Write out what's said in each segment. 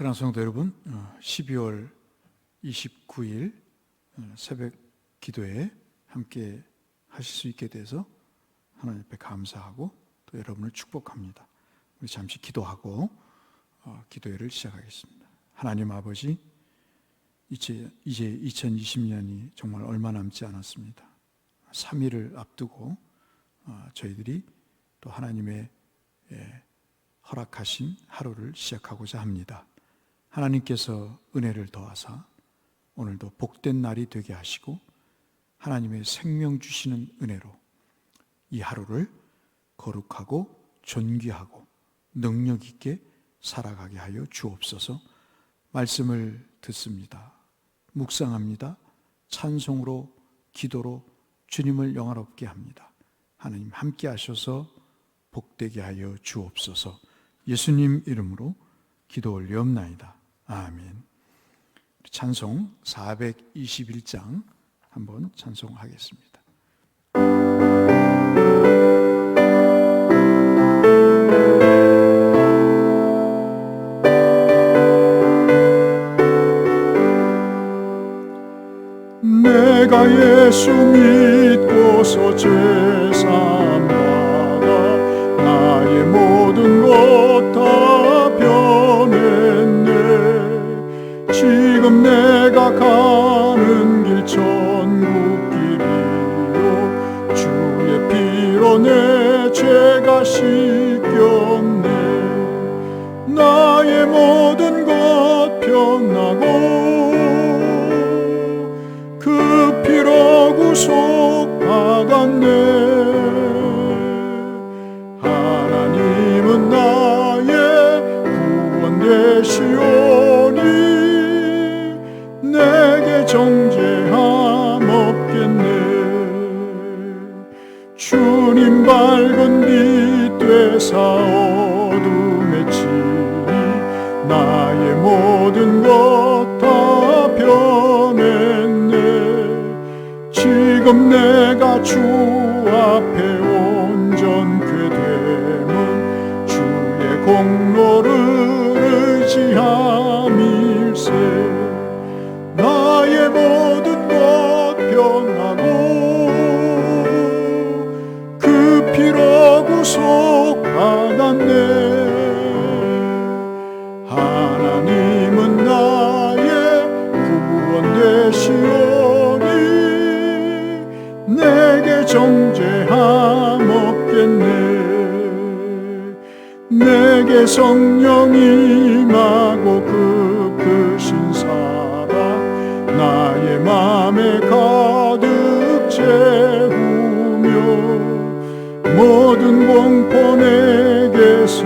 사랑하는 성도 여러분, 12월 29일 어, 새벽 기도에 함께 하실 수 있게 돼서 하나님 앞에 감사하고 또 여러분을 축복합니다. 우리 잠시 기도하고 어, 기도회를 시작하겠습니다. 하나님 아버지, 이제, 이제 2020년이 정말 얼마 남지 않았습니다. 3일을 앞두고 어, 저희들이 또 하나님의 예, 허락하신 하루를 시작하고자 합니다. 하나님께서 은혜를 더하사 오늘도 복된 날이 되게 하시고 하나님의 생명 주시는 은혜로 이 하루를 거룩하고 존귀하고 능력 있게 살아가게 하여 주옵소서 말씀을 듣습니다. 묵상합니다. 찬송으로 기도로 주님을 영화롭게 합니다. 하나님 함께 하셔서 복되게 하여 주옵소서 예수님 이름으로 기도 올리옵나이다. 아멘. 찬송 421장 한번 찬송하겠습니다. 내가 예수 믿고서 죄삼 받아 나의 모든 것다 내가 가는 길 천국 길이요. 주의 피로 내 죄가 씻겼네. 나의 모든 것 변하고 그 피로 구속 사 어둠에 치니 나의 모든 것 다 변했네. 지금 내가 주 앞에 성령이 임하고 그 크신 사랑 나의 맘에 가득 채우며 모든 공포 내게서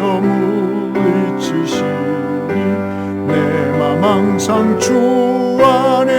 물리치시니 내 맘 항상 주 안에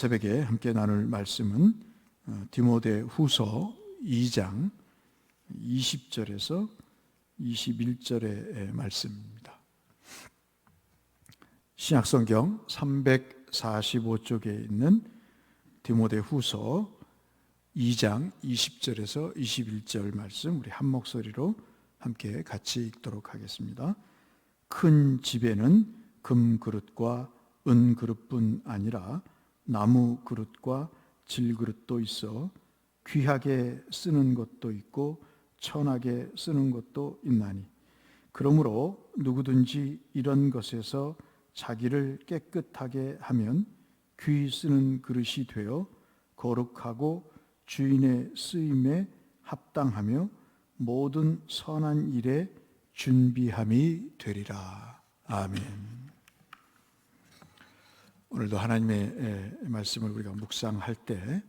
새벽에 함께 나눌 말씀은 어, 디모데 후서 2장 20절에서 21절의 말씀입니다. 신약성경 345쪽에 있는 디모데 후서 2장 20절에서 21절 말씀 우리 한 목소리로 함께 같이 읽도록 하겠습니다. 큰 집에는 금 그릇과 은 그릇뿐 아니라 나무 그릇과 질 그릇도 있어 귀하게 쓰는 것도 있고 천하게 쓰는 것도 있나니 그러므로 누구든지 이런 것에서 자기를 깨끗하게 하면 귀 쓰는 그릇이 되어 거룩하고 주인의 쓰임에 합당하며 모든 선한 일에 준비함이 되리라. 아멘. 오늘도 하나님의 말씀을 우리가 묵상할 때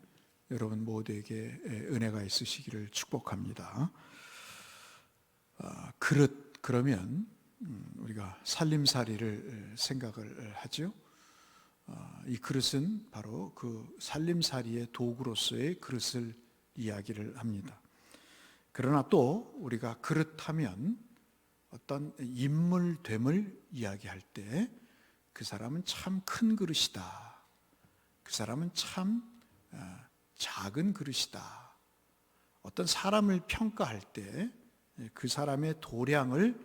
여러분 모두에게 은혜가 있으시기를 축복합니다. 아, 그릇 그러면 음, 우리가 살림살이를 생각을 하죠. 어, 이 그릇은 바로 그 살림살이의 도구로서의 그릇을 이야기를 합니다. 그러나 또 우리가 그릇하면 어떤 인물됨을 이야기할 때 그 사람은 참 큰 그릇이다. 그 사람은 참 어, 작은 그릇이다. 어떤 사람을 평가할 때 그 사람의 도량을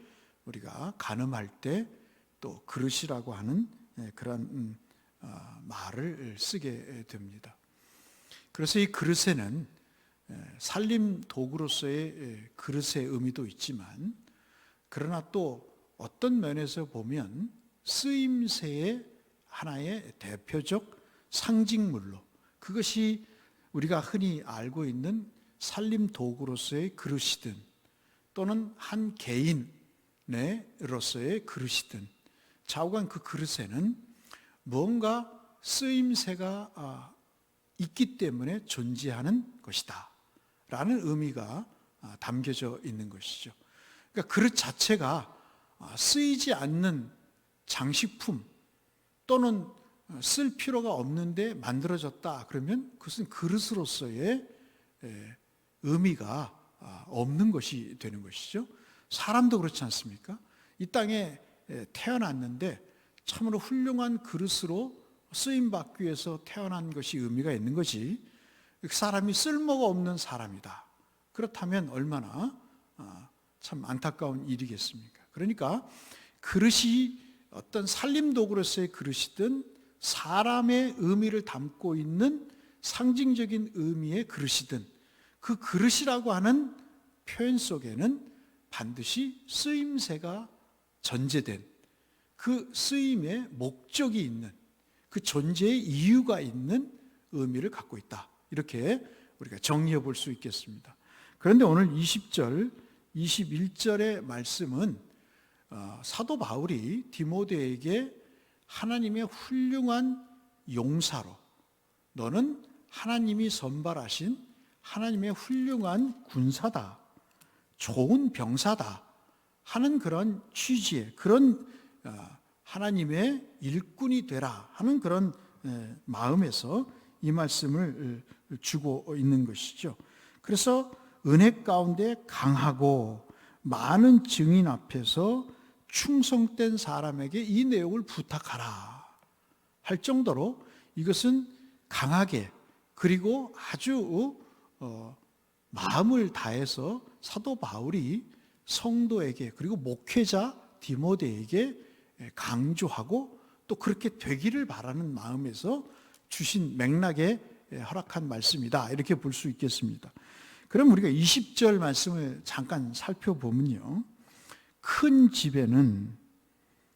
우리가 가늠할 때 또 그릇이라고 하는 예, 그런 음, 어, 말을 쓰게 됩니다. 그래서 이 그릇에는 예, 살림 도구로서의 예, 그릇의 의미도 있지만 그러나 또 어떤 면에서 보면 쓰임새의 하나의 대표적 상징물로 그것이 우리가 흔히 알고 있는 살림 도구로서의 그릇이든 또는 한 개인으로서의 그릇이든 좌우간 그 그릇에는 뭔가 쓰임새가 아, 있기 때문에 존재하는 것이다. 라는 의미가 아, 담겨져 있는 것이죠. 그러니까 그릇 자체가 아, 쓰이지 않는 장식품 또는 쓸 필요가 없는데 만들어졌다. 그러면 그것은 그릇으로서의 에, 의미가 아, 없는 것이 되는 것이죠. 사람도 그렇지 않습니까? 이 땅에 에, 태어났는데 참으로 훌륭한 그릇으로 쓰임 받기 위해서 태어난 것이 의미가 있는 거지. 그 사람이 쓸모가 없는 사람이다. 그렇다면 얼마나 아, 참 안타까운 일이겠습니까? 그러니까 그릇이 어떤 살림 도구로서의 그릇이든 사람의 의미를 담고 있는 상징적인 의미의 그릇이든 그 그릇이라고 하는 표현 속에는 반드시 쓰임새가 전제된 그 쓰임의 목적이 있는 그 존재의 이유가 있는 의미를 갖고 있다. 이렇게 우리가 정리해 볼 수 있겠습니다. 그런데 오늘 20절, 21절의 말씀은 어, 사도 바울이 디모데에게 하나님의 훌륭한 용사로 너는 하나님이 선발하신 하나님의 훌륭한 군사다. 좋은 병사다. 하는 그런 취지의 그런 어, 하나님의 일꾼이 되라 하는 그런 마음에서 이 말씀을 주고 있는 것이죠. 그래서 은혜 가운데 강하고 많은 증인 앞에서 충성된 사람에게 이 내용을 부탁하라 할 정도로 이것은 강하게 그리고 아주 어, 마음을 다해서 사도 바울이 성도에게 그리고 목회자 디모데에게 강조하고 또 그렇게 되기를 바라는 마음에서 주신 맥락에 허락한 말씀이다. 이렇게 볼 수 있겠습니다. 그럼 우리가 20절 말씀을 잠깐 살펴보면요. 큰 집에는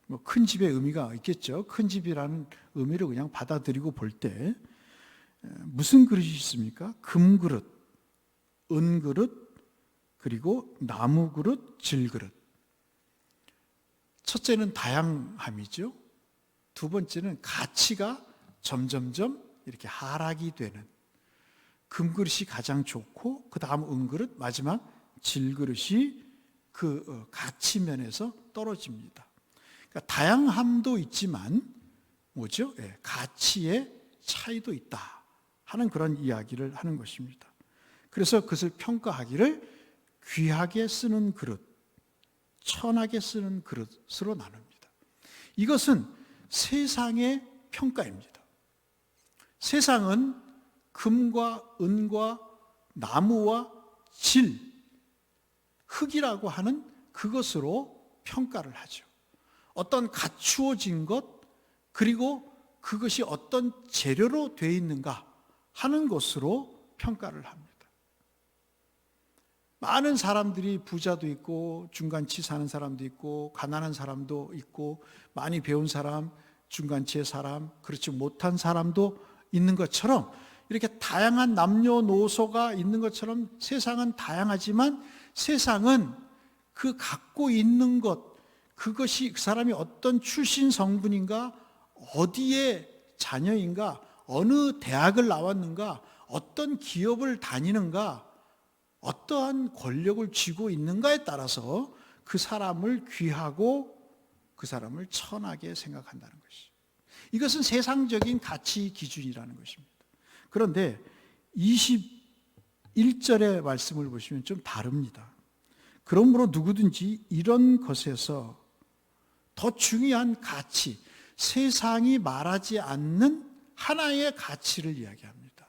뭐 큰 집의 의미가 있겠죠. 큰 집이라는 의미를 그냥 받아들이고 볼 때 무슨 그릇이 있습니까? 금 그릇, 은 그릇, 그리고 나무 그릇, 질 그릇. 첫째는 다양함이죠. 두 번째는 가치가 점점점 이렇게 하락이 되는 금그릇이 가장 좋고 그 다음 은그릇 마지막 질그릇이 그 어, 가치 면에서 떨어집니다. 그러니까 다양함도 있지만 뭐죠? 예, 가치의 차이도 있다 하는 그런 이야기를 하는 것입니다. 그래서 그것을 평가하기를 귀하게 쓰는 그릇, 천하게 쓰는 그릇으로 나눕니다. 이것은 세상의 평가입니다. 세상은 금과 은과 나무와 질, 흙이라고 하는 그것으로 평가를 하죠. 어떤 갖추어진 것, 그리고 그것이 어떤 재료로 되어 있는가 하는 것으로 평가를 합니다. 많은 사람들이 부자도 있고 중간치 사는 사람도 있고 가난한 사람도 있고 많이 배운 사람, 중간치의 사람, 그렇지 못한 사람도 있는 것처럼 이렇게 다양한 남녀노소가 있는 것처럼 세상은 다양하지만 세상은 그 갖고 있는 것, 그것이 그 사람이 어떤 출신 성분인가, 어디에 자녀인가, 어느 대학을 나왔는가, 어떤 기업을 다니는가, 어떠한 권력을 쥐고 있는가에 따라서 그 사람을 귀하고 그 사람을 천하게 생각한다는 것이. 이것은 세상적인 가치 기준이라는 것입니다. 그런데 21절의 말씀을 보시면 좀 다릅니다. 그러므로 누구든지 이런 것에서 더 중요한 가치, 세상이 말하지 않는 하나의 가치를 이야기합니다.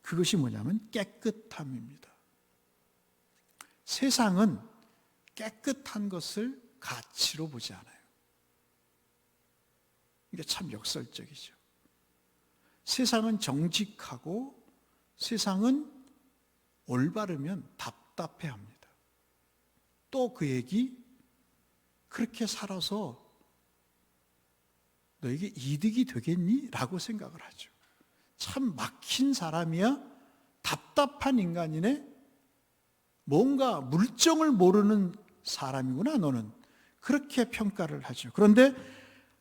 그것이 뭐냐면 깨끗함입니다. 세상은 깨끗한 것을 가치로 보지 않아요. 이게 참 역설적이죠. 세상은 정직하고 세상은 올바르면 답답해 합니다. 또 그 얘기, 그렇게 살아서 너에게 이득이 되겠니? 라고 생각을 하죠. 참 막힌 사람이야? 답답한 인간이네? 뭔가 물정을 모르는 사람이구나, 너는. 그렇게 평가를 하죠. 그런데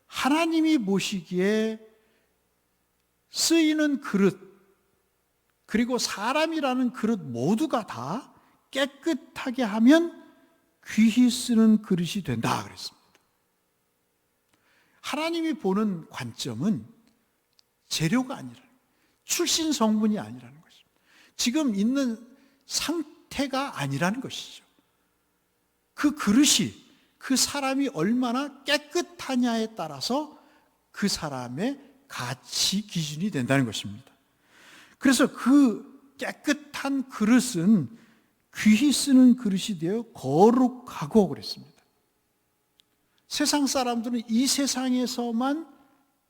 하나님이 보시기에 쓰이는 그릇, 그리고 사람이라는 그릇 모두가 다 깨끗하게 하면 귀히 쓰는 그릇이 된다 그랬습니다. 하나님이 보는 관점은 재료가 아니라 출신 성분이 아니라는 것입니다. 지금 있는 상태가 아니라는 것이죠. 그 그릇이 그 사람이 얼마나 깨끗하냐에 따라서 그 사람의 가치 기준이 된다는 것입니다. 그래서 그 깨끗한 그릇은 귀히 쓰는 그릇이 되어 거룩하고 그랬습니다. 세상 사람들은 이 세상에서만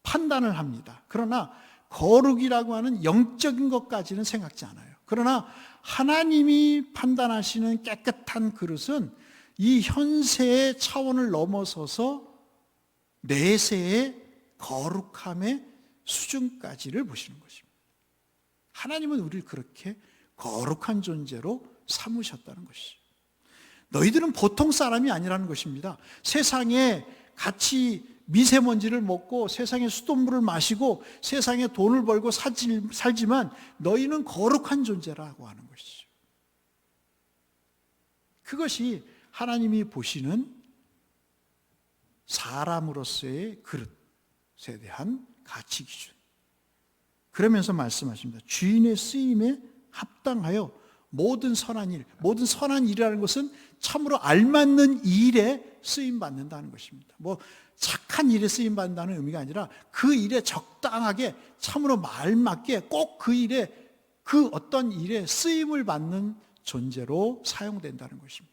판단을 합니다. 그러나 거룩이라고 하는 영적인 것까지는 생각지 않아요. 그러나 하나님이 판단하시는 깨끗한 그릇은 이 현세의 차원을 넘어서서 내세의 거룩함의 수준까지를 보시는 것입니다. 하나님은 우리를 그렇게 거룩한 존재로 삼으셨다는 것이죠. 너희들은 보통 사람이 아니라는 것입니다. 세상에 같이 미세먼지를 먹고 세상에 수돗물을 마시고 세상에 돈을 벌고 살지, 살지만 너희는 거룩한 존재라고 하는 것이죠. 그것이 하나님이 보시는 사람으로서의 그릇에 대한 가치 기준. 그러면서 말씀하십니다. 주인의 쓰임에 합당하여 모든 선한 일, 모든 선한 일이라는 것은 참으로 알맞는 일에 쓰임 받는다는 것입니다. 뭐 착한 일에 쓰임 받는다는 의미가 아니라 그 일에 적당하게 참으로 말맞게 꼭 그 일에 그 어떤 일에 쓰임을 받는 존재로 사용된다는 것입니다.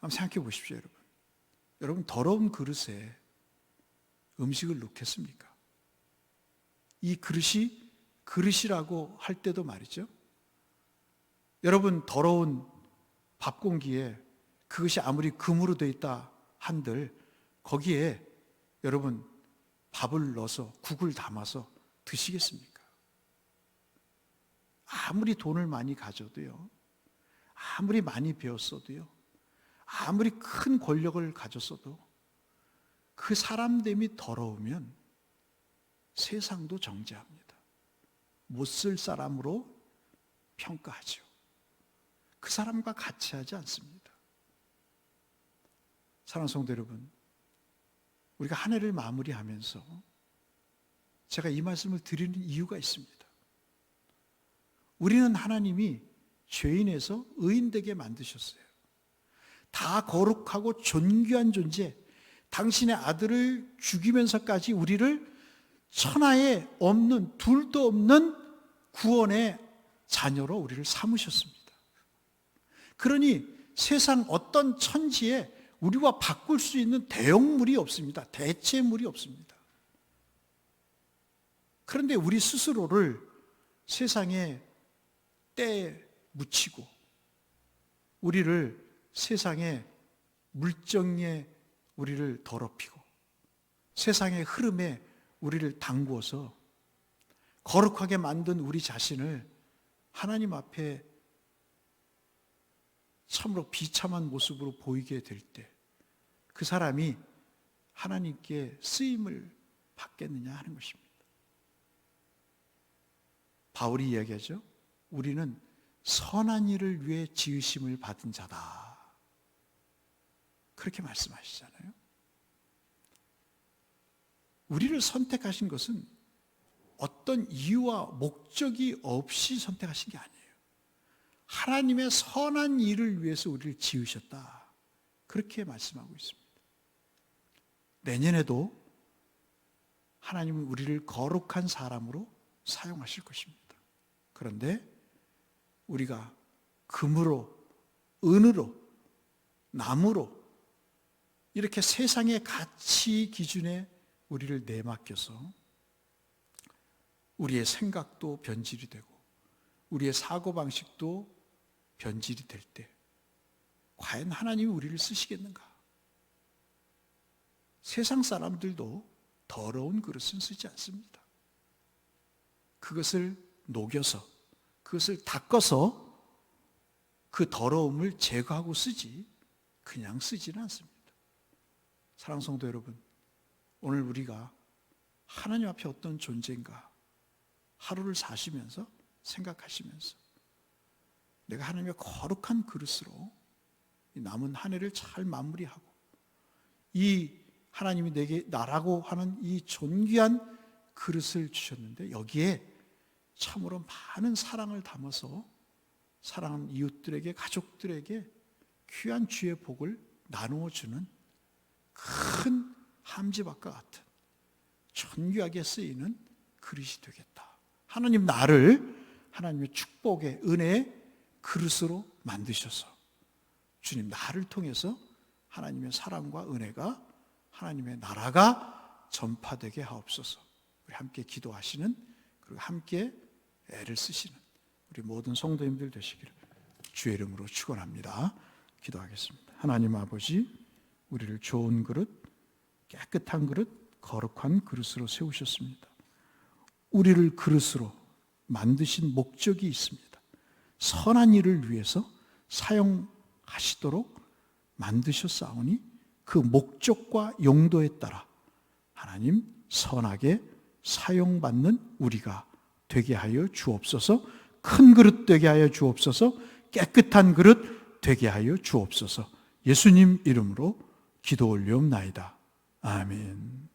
한번 생각해 보십시오, 여러분. 여러분 더러운 그릇에 음식을 넣겠습니까? 이 그릇이 그릇이라고 할 때도 말이죠. 여러분 더러운 밥 공기에 그것이 아무리 금으로 되어 있다 한들 거기에 여러분 밥을 넣어서 국을 담아서 드시겠습니까? 아무리 돈을 많이 가져도요. 아무리 많이 배웠어도요. 아무리 큰 권력을 가졌어도 그 사람됨이 더러우면 세상도 정죄합니다. 못 쓸 사람으로 평가하죠. 그 사람과 같이 하지 않습니다. 사랑하는 성도 여러분, 우리가 한 해를 마무리하면서 제가 이 말씀을 드리는 이유가 있습니다. 우리는 하나님이 죄인에서 의인되게 만드셨어요. 다 거룩하고 존귀한 존재, 당신의 아들을 죽이면서까지 우리를 천하에 없는, 둘도 없는 구원의 자녀로 우리를 삼으셨습니다. 그러니 세상 어떤 천지에 우리와 바꿀 수 있는 대형물이 없습니다. 대체물이 없습니다. 그런데 우리 스스로를 세상에 때에 묻히고 우리를 세상의 물정에 우리를 더럽히고 세상의 흐름에 우리를 담구어서 거룩하게 만든 우리 자신을 하나님 앞에 참으로 비참한 모습으로 보이게 될 때 그 사람이 하나님께 쓰임을 받겠느냐 하는 것입니다. 바울이 이야기하죠. 우리는 선한 일을 위해 지으심을 받은 자다. 그렇게 말씀하시잖아요. 우리를 선택하신 것은 어떤 이유와 목적이 없이 선택하신 게 아니에요. 하나님의 선한 일을 위해서 우리를 지으셨다. 그렇게 말씀하고 있습니다. 내년에도 하나님은 우리를 거룩한 사람으로 사용하실 것입니다. 그런데 우리가 금으로, 은으로, 나무로 이렇게 세상의 가치 기준에 우리를 내맡겨서 우리의 생각도 변질이 되고 우리의 사고방식도 변질이 될 때 과연 하나님이 우리를 쓰시겠는가? 세상 사람들도 더러운 그릇은 쓰지 않습니다. 그것을 녹여서 그것을 닦아서 그 더러움을 제거하고 쓰지 그냥 쓰지는 않습니다. 사랑 성도 여러분, 오늘 우리가 하나님 앞에 어떤 존재인가 하루를 사시면서 생각하시면서 내가 하나님의 거룩한 그릇으로 이 남은 한 해를 잘 마무리하고 이 하나님이 내게 나라고 하는 이 존귀한 그릇을 주셨는데 여기에 참으로 많은 사랑을 담아서 사랑하는 이웃들에게 가족들에게 귀한 주의 복을 나누어 주는 큰 함지박과 같은 존귀하게 쓰이는 그릇이 되겠다. 하나님 나를 하나님의 축복의 은혜의 그릇으로 만드셔서 주님 나를 통해서 하나님의 사랑과 은혜가 하나님의 나라가 전파되게 하옵소서. 우리 함께 기도하시는 그리고 함께 애를 쓰시는 우리 모든 성도님들 되시기를 주의 이름으로 축원합니다. 기도하겠습니다. 하나님 아버지 우리를 좋은 그릇, 깨끗한 그릇, 거룩한 그릇으로 세우셨습니다. 우리를 그릇으로 만드신 목적이 있습니다. 선한 일을 위해서 사용하시도록 만드셨사오니 그 목적과 용도에 따라 하나님 선하게 사용받는 우리가 되게 하여 주옵소서 큰 그릇 되게 하여 주옵소서 깨끗한 그릇 되게 하여 주옵소서 예수님 이름으로 기도 올리옵나이다. 아멘.